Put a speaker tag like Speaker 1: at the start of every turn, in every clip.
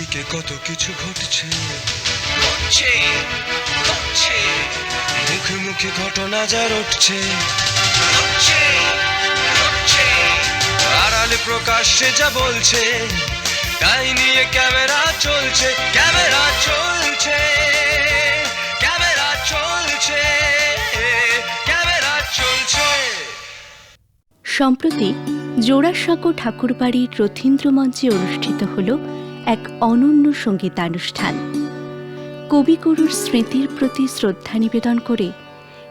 Speaker 1: চারিদিকে কত কিছু ঘটছে।
Speaker 2: ঘটছে ঘটছে।
Speaker 1: মুখে মুখে ঘটনা যা রটছে।
Speaker 2: ঘটছে ঘটছে।
Speaker 1: আড়ালে প্রকাশ্যে যা বলছে তাই নিয়ে ক্যামেরা চলছে ক্যামেরা চলছে ক্যামেরা চলছে ক্যামেরা চলছে।
Speaker 3: সম্প্রতি জোড়াসাঁকো ঠাকুরবাড়ির রথীন্দ্র মঞ্চে অনুষ্ঠিত হল এক অনন্য সঙ্গীতানুষ্ঠান। কবিগুরুর স্মৃতির প্রতি শ্রদ্ধা নিবেদন করে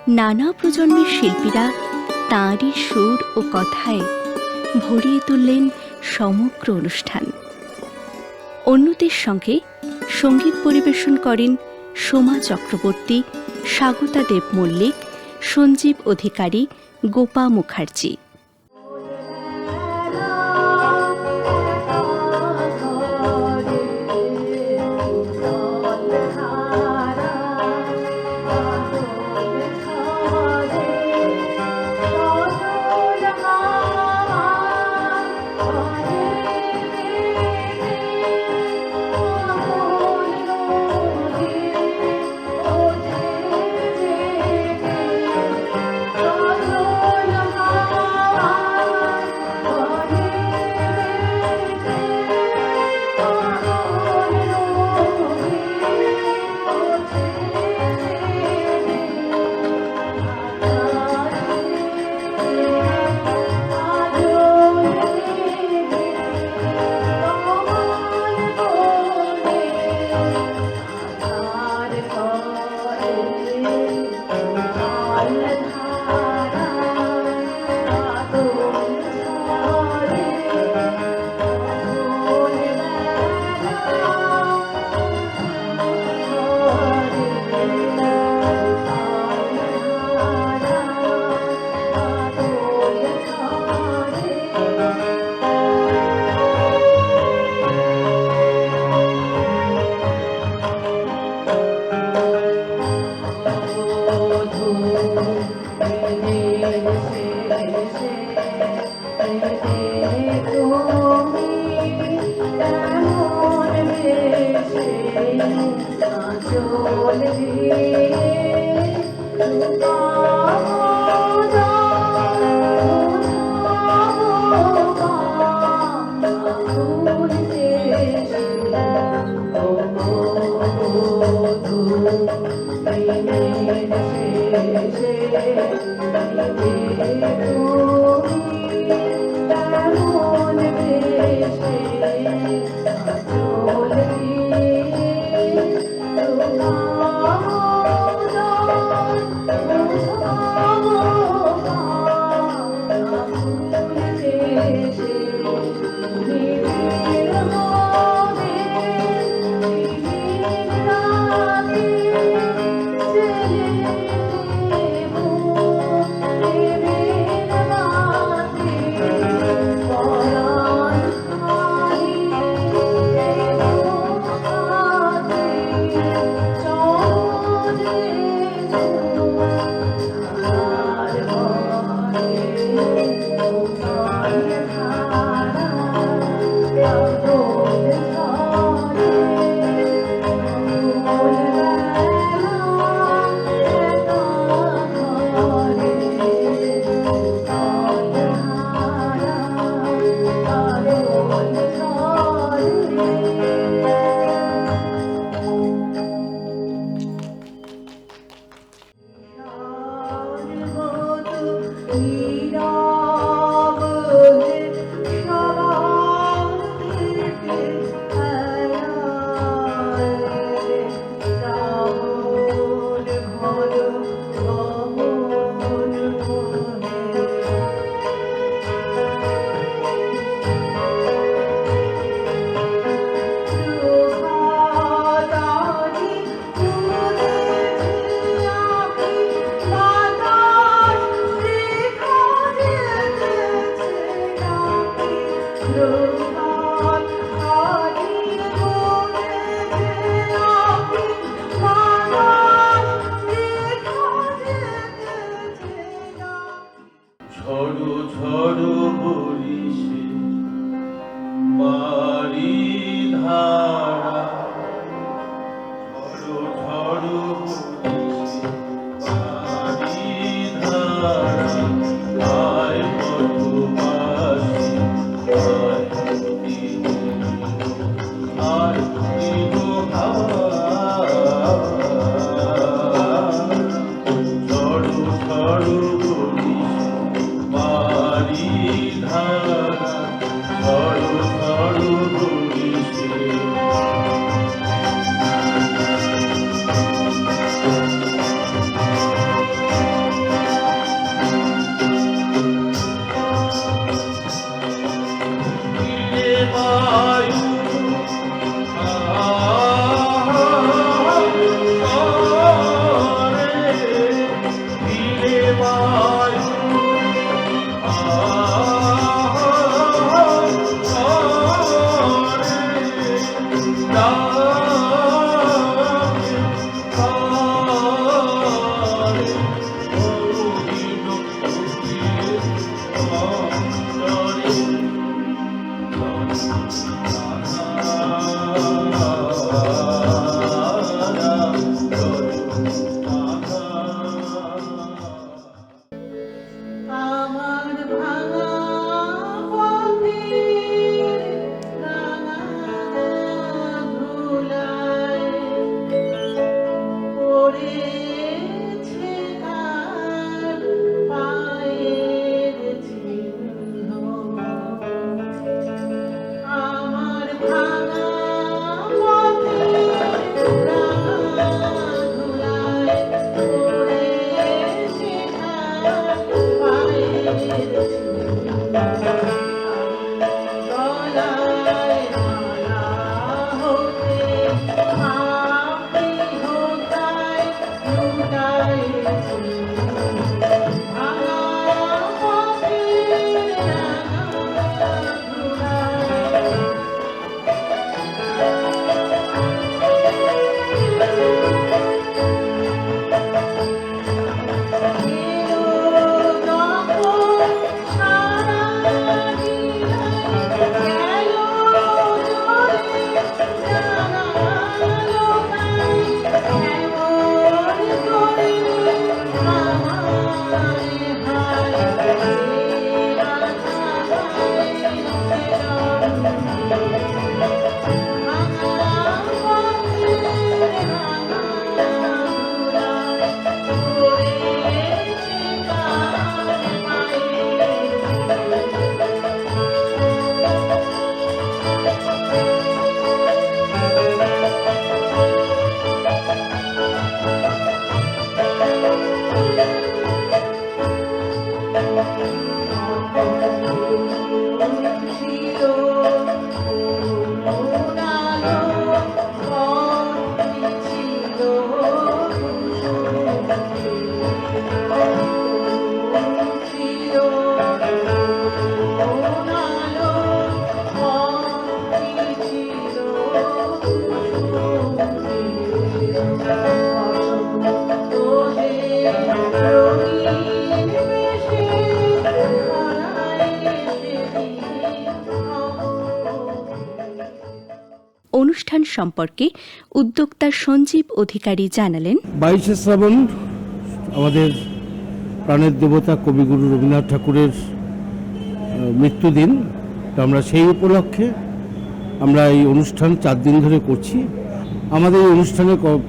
Speaker 3: নানা প্রজন্মের শিল্পীরা তাঁরই সুর ও কথায় ভরিয়ে তুললেন সমগ্র অনুষ্ঠান। অন্যদের সঙ্গে সংগীত পরিবেশন করেন সোমা চক্রবর্তী, স্বাগতা দেব মল্লিক সঞ্জীব অধিকারী, গোপা মুখার্জি। Hari সম্পর্কে উদ্যোক্তা সঞ্জীব অধিকারী জানালেন।
Speaker 4: বাইশে শ্রাবণ আমাদের প্রাণের দেবতা কবিগুরু রবীন্দ্রনাথ ঠাকুরের মৃত্যুদিন। তো আমরা সেই উপলক্ষে আমরা এই অনুষ্ঠান চার দিন ধরে করছি। আমাদের এই অনুষ্ঠানের ক-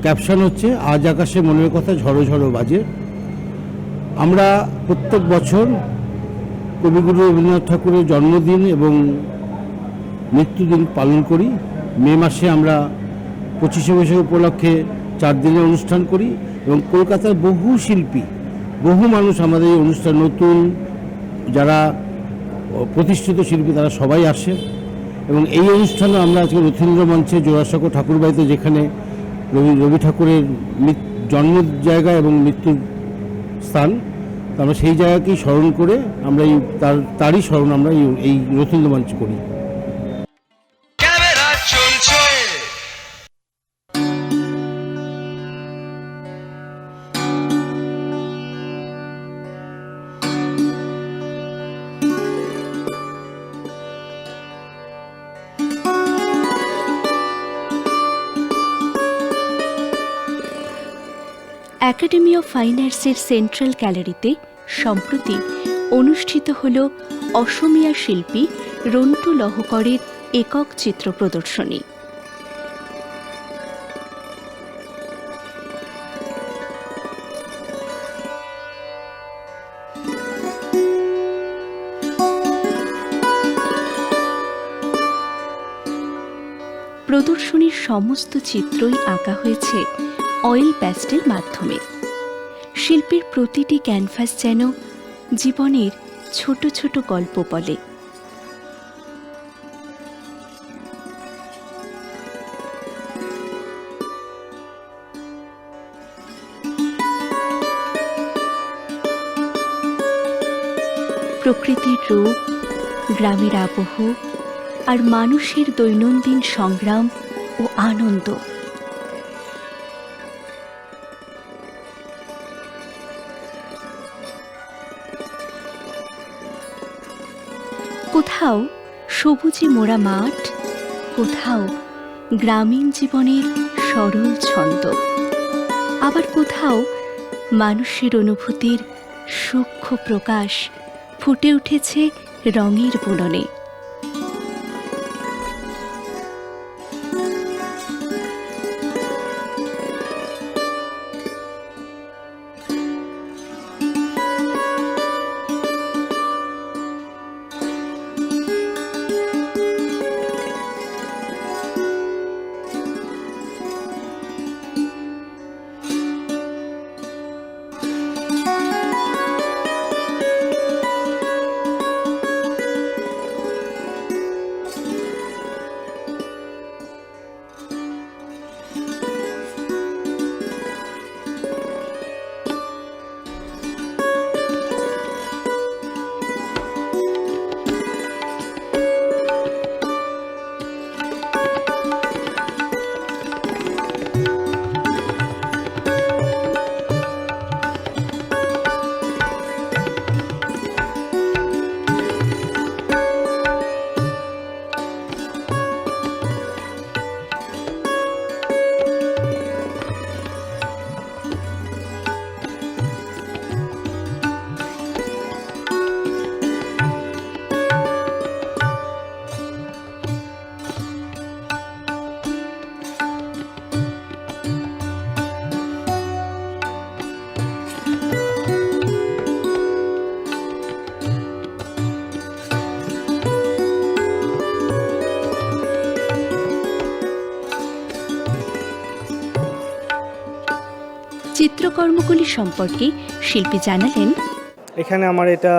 Speaker 4: ক্যাপশন হচ্ছে, আজ আকাশে মনের কথা ঝড়ো ঝড়ো বাজে। আমরা প্রত্যেক বছর কবিগুরু রবীন্দ্রনাথ ঠাকুরের জন্মদিন এবং মৃত্যুদিন পালন করি। মে মাসে আমরা পঁচিশে বৈশাখ উপলক্ষে চার দিনের অনুষ্ঠান করি এবং কলকাতার বহু শিল্পী, বহু মানুষ আমাদের এই অনুষ্ঠান নতুন, যারা প্রতিষ্ঠিত শিল্পী তারা সবাই আসে এবং এই অনুষ্ঠানে আমরা আজকে রথীন্দ্র মঞ্চে জোড়াসাঁকো ঠাকুরবাড়িতে যেখানে রবি রবি ঠাকুরের মৃত- জন্ম জায়গা এবং মৃত্যুর স্থান আমরা সেই জায়গাকেই স্মরণ করে আমরা এই, তার, তারই স্মরণ আমরা এই রথীন্দ্র মঞ্চ করি।
Speaker 3: একাডেমি অফ ফাইন সেন্ট্রাল গ্যালারিতে সম্প্রতি অনুষ্ঠিত হল অসমিয়া শিল্পী রন্টু লহকরের একক চিত্র প্রদর্শনী। প্রদর্শনীর সমস্ত চিত্রই আঁকা হয়েছে অয়েল প্যাস্টেল মাধ্যমে। শিল্পীর প্রতিটি ক্যানভাস যেন জীবনের ছোট ছোট গল্প বলে। প্রকৃতির রূপ, গ্রামের আবহ আর মানুষের দৈনন্দিন সংগ্রাম ও আনন্দ। কোথাও সবুজে মোড়া মাঠ, কোথাও গ্রামীণ জীবনের সরল ছন্দ। আবার কোথাও মানুষের অনুভূতির সূক্ষ্ম প্রকাশ ফুটে উঠেছে রঙের বুননে। চিত্রকর্মগুলি সম্পর্কে শিল্পী জানালেন,
Speaker 5: এখানে আমার এটা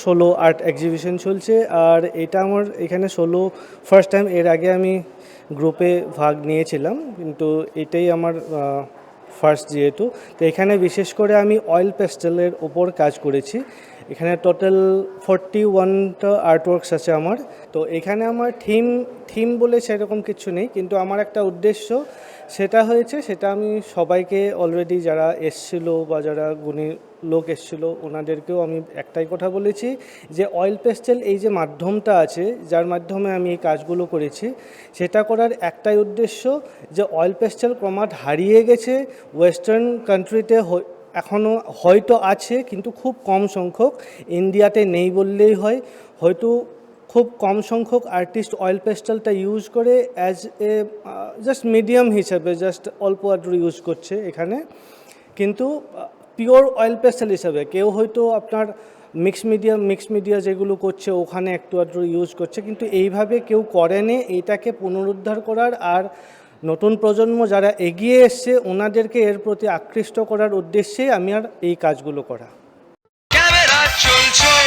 Speaker 5: সোলো আর্ট এক্সিবিশন চলছে আর এটা আমার এখানে সোলো ফার্স্ট টাইম এর আগে আমি গ্রুপে ভাগ নিয়েছিলাম, কিন্তু এটাই আমার ফার্স্ট যেহেতু। তো এখানে বিশেষ করে আমি অয়েল পেস্টেলের ওপর কাজ করেছি। এখানে টোটাল ফর্টি ওয়ানটা আর্টওয়ার্কস আছে আমার। তো এখানে আমার থিম থিম বলে সেরকম কিছু নেই, কিন্তু আমার একটা উদ্দেশ্য সেটা হয়েছে, সেটা আমি সবাইকে অলরেডি যারা এসছিল বা যারা গুণী লোক এসছিল, ওনাদেরকেও আমি একটাই কথা বলেছি যে অয়েল পেস্টেল এই যে মাধ্যমটা আছে, যার মাধ্যমে আমি এই কাজগুলো করেছি, সেটা করার একটাই উদ্দেশ্য যে অয়েল পেস্টেল ক্রমাৎ হারিয়ে গেছে ওয়েস্টার্ন কান্ট্রিতে এখনও হয়তো আছে, কিন্তু খুব কম সংখ্যক ইন্ডিয়াতে নেই বললেই হয়। হয়তো খুব কম সংখ্যক আর্টিস্ট অয়েল পেস্টেলটা ইউজ করে অ্যাজ এ জাস্ট মিডিয়াম হিসাবে জাস্ট অল্প আদ্র ইউজ করছে এখানে। কিন্তু পিওর অয়েল পেস্টেল হিসাবে, কেউ হয়তো আপনার মিক্স মিডিয়াম মিক্স মিডিয়া যেগুলো করছে, ওখানে একটু আধটু ইউজ করছে, কিন্তু এইভাবে কেউ করেনি এইটাকে পুনরুদ্ধার করার আর নতুন প্রজন্ম যারা এগিয়ে এসছে, ওনাদেরকে এর প্রতি আকৃষ্ট করার উদ্দেশ্যেই আমি আর এই কাজগুলো করা।
Speaker 1: চলছে।